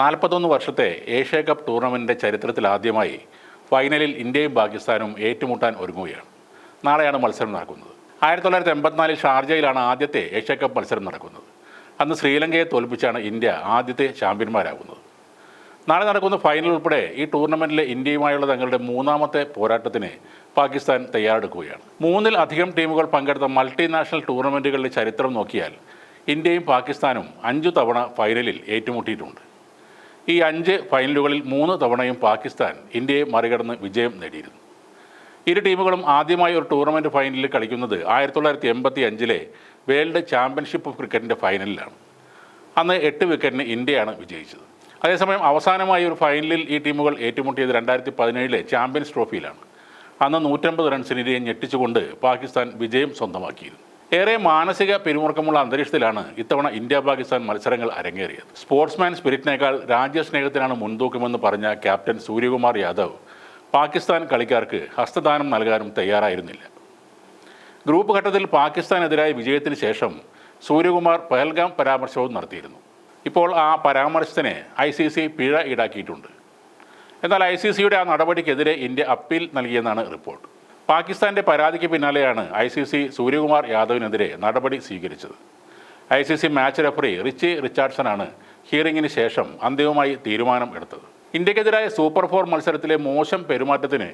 നാൽപ്പത്തൊന്ന് വർഷത്തെ Asia cup ടൂർണമെന്റിന്റെ ചരിത്രത്തിലാദ്യമായി ഫൈനലിൽ ഇന്ത്യയും പാകിസ്ഥാനും ഏറ്റുമുട്ടാൻ ഒരുങ്ങുകയാണ്. നാളെയാണ് മത്സരം നടക്കുന്നത്. ആയിരത്തി തൊള്ളായിരത്തി എൺപത്തിനാലിൽ ഷാർജയിലാണ് ആദ്യത്തെ ഏഷ്യ കപ്പ് മത്സരം നടക്കുന്നത്. അന്ന് ശ്രീലങ്കയെ തോൽപ്പിച്ചാണ് ഇന്ത്യ ആദ്യത്തെ ചാമ്പ്യന്മാരാകുന്നത്. നാളെ നടക്കുന്ന ഫൈനൽ ഉൾപ്പെടെ ഈ ടൂർണമെന്റിലെ ഇന്ത്യയുമായുള്ള തങ്ങളുടെ മൂന്നാമത്തെ പോരാട്ടത്തിന് പാകിസ്ഥാൻ തയ്യാറെടുക്കുകയാണ്. മൂന്നിൽ അധികം ടീമുകൾ പങ്കെടുത്ത മൾട്ടിനാഷണൽ ടൂർണമെന്റുകളുടെ ചരിത്രം നോക്കിയാൽ ഇന്ത്യയും പാകിസ്ഥാനും അഞ്ചു തവണ ഫൈനലിൽ ഏറ്റുമുട്ടിയിട്ടുണ്ട്. ഈ അഞ്ച് ഫൈനലുകളിൽ മൂന്ന് തവണയും പാകിസ്ഥാൻ ഇന്ത്യയെ മറികടന്ന് വിജയം നേടിയിരുന്നു. ഇരു ടീമുകളും ആദ്യമായി ഒരു ടൂർണമെന്റ് ഫൈനലിൽ കളിക്കുന്നത് ആയിരത്തി തൊള്ളായിരത്തി എൺപത്തി അഞ്ചിലെ വേൾഡ് ചാമ്പ്യൻഷിപ്പ് ഓഫ് ക്രിക്കറ്റിന്റെ ഫൈനലിലാണ്. അന്ന് എട്ട് വിക്കറ്റിന് ഇന്ത്യയാണ് വിജയിച്ചത്. അതേസമയം അവസാനമായി ഒരു ഫൈനലിൽ ഈ ടീമുകൾ ഏറ്റുമുട്ടിയത് രണ്ടായിരത്തി പതിനേഴിലെ ചാമ്പ്യൻസ് ട്രോഫിയിലാണ്. അന്ന് നൂറ്റമ്പത് റൺസിനിരയെ ഞെട്ടിച്ചുകൊണ്ട് പാകിസ്ഥാൻ വിജയം സ്വന്തമാക്കിയിരുന്നു. ഏറെ മാനസിക പിരിമുറുക്കമുള്ള അന്തരീക്ഷത്തിലാണ് ഇത്തവണ ഇന്ത്യ പാകിസ്ഥാൻ മത്സരങ്ങൾ അരങ്ങേറിയത്. സ്പോർട്സ്മാൻ സ്പിരിറ്റിനേക്കാൾ രാജ്യസ്നേഹത്തിനാണ് മുൻതൂക്കമെന്ന് പറഞ്ഞ ക്യാപ്റ്റൻ സൂര്യകുമാർ യാദവ് പാകിസ്ഥാൻ കളിക്കാർക്ക് ഹസ്തദാനം നൽകാനും തയ്യാറായിരുന്നില്ല. ഗ്രൂപ്പ് ഘട്ടത്തിൽ പാകിസ്ഥാനെതിരായ വിജയത്തിന് ശേഷം സൂര്യകുമാർ പഹൽഗാം പരാമർശവും നടത്തിയിരുന്നു. ഇപ്പോൾ ആ പരാമർശത്തിന് ഐ സി സി പിഴ ഈടാക്കിയിട്ടുണ്ട്. എന്നാൽ ഐ സി സിയുടെ ആ നടപടിക്കെതിരെ ഇന്ത്യ അപ്പീൽ നൽകിയെന്നാണ് റിപ്പോർട്ട്. പാകിസ്ഥാന്റെ പരാതിക്ക് പിന്നാലെയാണ് ഐ സി സി സൂര്യകുമാർ യാദവിനെതിരെ നടപടി സ്വീകരിച്ചത്. I C C match referee Richie റിച്ചാർഡ്സനാണ് ഹിയറിംഗിന് ശേഷം അന്തിമമായി തീരുമാനം എടുത്തത്. ഇന്ത്യക്കെതിരായ സൂപ്പർ ഫോർ മത്സരത്തിലെ മോശം പെരുമാറ്റത്തിന്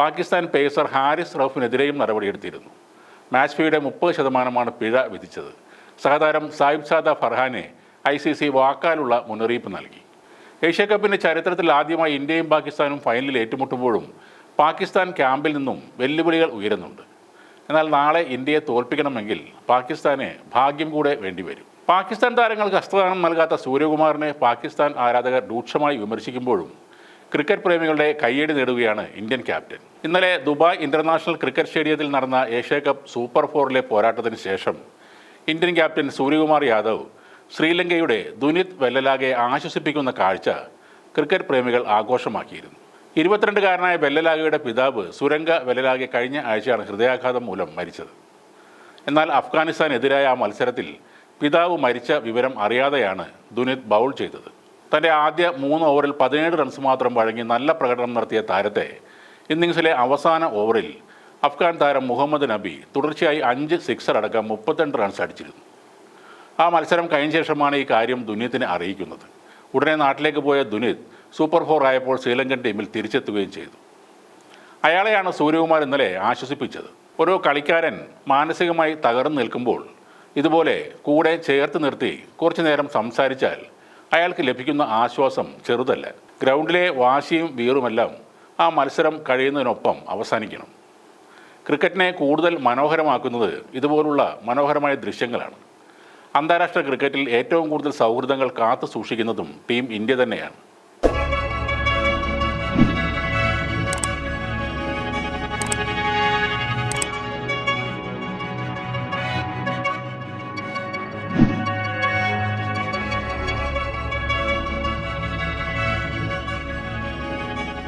പാകിസ്ഥാൻ പേസർ ഹാരിസ് റൌഫിനെതിരെയും നടപടിയെടുത്തിരുന്നു. മാച്ച് ഫീയുടെ മുപ്പത് ശതമാനമാണ് പിഴ വിധിച്ചത്. സഹതാരം സായിബ് സാദ ഫർഹാനെ ഐ സി സി വാക്കാലുള്ള മുന്നറിയിപ്പ് നൽകി. ഏഷ്യാകപ്പിന്റെ ചരിത്രത്തിൽ ആദ്യമായി ഇന്ത്യയും പാകിസ്ഥാനും ഫൈനലിൽ ഏറ്റുമുട്ടുമ്പോഴും പാകിസ്ഥാൻ ക്യാമ്പിൽ നിന്നും വെല്ലുവിളികൾ ഉയരുന്നുണ്ട്. എന്നാൽ നാളെ ഇന്ത്യയെ തോൽപ്പിക്കണമെങ്കിൽ പാകിസ്ഥാന് ഭാഗ്യം കൂടെ വേണ്ടിവരും. പാകിസ്ഥാൻ താരങ്ങൾക്ക് ഹസ്തദാനം നൽകാത്ത സൂര്യകുമാറിനെ പാകിസ്ഥാൻ ആരാധകർ രൂക്ഷമായി വിമർശിക്കുമ്പോഴും ക്രിക്കറ്റ് പ്രേമികളുടെ കയ്യടി നേടുകയാണ് ഇന്ത്യൻ ക്യാപ്റ്റൻ. ഇന്നലെ ദുബായ് ഇന്റർനാഷണൽ ക്രിക്കറ്റ് സ്റ്റേഡിയത്തിൽ നടന്ന ഏഷ്യ കപ്പ് സൂപ്പർ ഫോറിലെ പോരാട്ടത്തിന് ശേഷം ഇന്ത്യൻ ക്യാപ്റ്റൻ സൂര്യകുമാർ യാദവ് ശ്രീലങ്കയുടെ ദുനിത് വെല്ലലാഗെ ആശ്വസിപ്പിക്കുന്ന കാഴ്ച ക്രിക്കറ്റ് പ്രേമികൾ ആഘോഷമാക്കിയിരുന്നു. ഇരുപത്തിരണ്ടുകാരനായ വെല്ലലാഗയുടെ പിതാവ് സുരംഗ വെല്ലലാഗെ കഴിഞ്ഞ ആഴ്ചയാണ് ഹൃദയാഘാതം മൂലം മരിച്ചത്. എന്നാൽ അഫ്ഗാനിസ്ഥാനെതിരായ ആ മത്സരത്തിൽ പിതാവ് മരിച്ച വിവരം അറിയാതെയാണ് ദുനിത് ബൗൾ ചെയ്തത്. തന്റെ ആദ്യ മൂന്ന് ഓവറിൽ പതിനേഴ് റൺസ് മാത്രം വഴങ്ങി നല്ല പ്രകടനം നടത്തിയ താരത്തെ ഇന്നിങ്സിലെ അവസാന ഓവറിൽ അഫ്ഗാൻ താരം മുഹമ്മദ് നബി തുടർച്ചയായി അഞ്ച് സിക്സർ അടക്കം മുപ്പത്തിരണ്ട് റൺസ് അടിച്ചിരുന്നു. ആ മത്സരം കഴിഞ്ഞ ശേഷമാണ് ഈ കാര്യം ദുനിയത്തിനെ അറിയിക്കുന്നത്. ഉടനെ നാട്ടിലേക്ക് പോയ ദുനിത് സൂപ്പർ ഫോർ ആയപ്പോൾ ശ്രീലങ്കൻ ടീമിൽ തിരിച്ചെത്തുകയും ചെയ്തു. അയാളെയാണ് സൂര്യകുമാർ ഇന്നലെ ആശ്വസിപ്പിച്ചത്. ഓരോ കളിക്കാരൻ മാനസികമായി തകർന്നു നിൽക്കുമ്പോൾ ഇതുപോലെ കൂടെ ചേർത്ത് നിർത്തി കുറച്ചു നേരം സംസാരിച്ചാൽ അയാൾക്ക് ലഭിക്കുന്ന ആശ്വാസം ചെറുതല്ല. ഗ്രൗണ്ടിലെ വാശിയും വീറുമെല്ലാം ആ മത്സരം കഴിയുന്നതിനൊപ്പം അവസാനിക്കണം. ക്രിക്കറ്റിനെ കൂടുതൽ മനോഹരമാക്കുന്നത് ഇതുപോലുള്ള മനോഹരമായ ദൃശ്യങ്ങളാണ്. അന്താരാഷ്ട്ര ക്രിക്കറ്റിൽ ഏറ്റവും കൂടുതൽ സൗഹൃദങ്ങൾ കാത്തു സൂക്ഷിക്കുന്നതും ടീം ഇന്ത്യ തന്നെയാണ്.